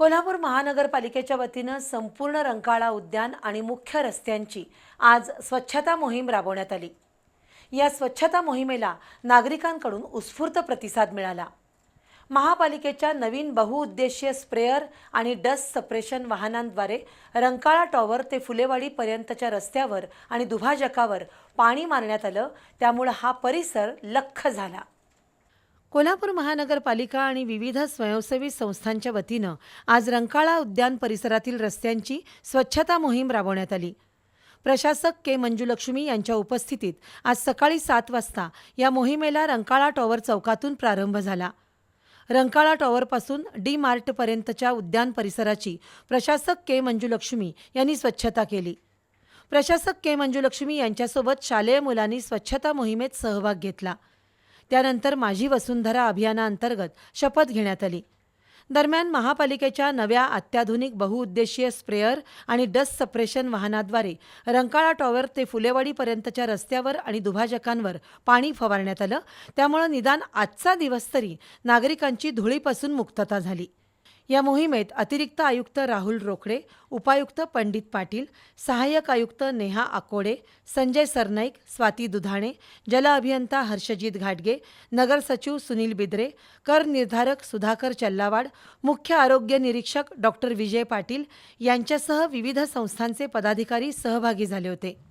कोल्हापूर महानगरपालिकेच्या वतीनं संपूर्ण रंकाळा उद्यान आणि मुख्य रस्त्यांची आज स्वच्छता मोहीम राबवण्यात आली. या स्वच्छता मोहिमेला नागरिकांकडून उत्स्फूर्त प्रतिसाद मिळाला. महापालिकेच्या नवीन बहुउद्देशीय स्प्रेअर आणि डस्ट सप्रेशन वाहनांद्वारे रंकाळा टॉवर ते फुलेवाडीपर्यंतच्या रस्त्यावर आणि दुभाजकावर पाणी मारण्यात आलं. त्यामुळं हा परिसर लख्ख झाला. कोल्हापूर महानगरपालिका आणि विविध स्वयंसेवी संस्थांच्या वतीनं आज रंकाळा उद्यान परिसरातील रस्त्यांची स्वच्छता मोहीम राबवण्यात आली. प्रशासक के मंजुलक्ष्मी यांच्या उपस्थितीत आज सकाळी सात वाजता या मोहिमेला रंकाळा टॉवर चौकातून प्रारंभ झाला. रंकाळा टॉवरपासून डी मार्टपर्यंतच्या उद्यान परिसराची प्रशासक के मंजुलक्ष्मी यांनी स्वच्छता केली. प्रशासक के मंजुलक्ष्मी यांच्यासोबत शालेय मुलांनी स्वच्छता मोहिमेत सहभाग घेतला. त्यानंतर माझी वसुंधरा अभियानाअंतर्गत शपथ घेण्यात आली. दरम्यान महापालिकेच्या नव्या अत्याधुनिक बहुउद्देशीय स्प्रेअर आणि डस्ट सप्रेशन वाहनाद्वारे रंकाळा टॉवर ते फुलेवाडीपर्यंतच्या रस्त्यावर आणि दुभाजकांवर पाणी फवारण्यात आलं. त्यामुळं निदान आजचा दिवस तरी नागरिकांची धुळीपासून मुक्तता झाली. या मोहिमेत अतिरिक्त आयुक्त राहुल रोकडे उपायुक्त पंडित पाटील सहाय्यक आयुक्त नेहा आकोडे संजय सरनाईक स्वाती दुधाणे जल अभियंता हर्षजित घाटगे नगर सचिव सुनील बिद्रे कर निर्धारक सुधाकर चल्लावाड मुख्य आरोग्य निरीक्षक डॉक्टर विजय पाटील यांच्यासह विविध संस्थांचे पदाधिकारी सहभागी झाले होते.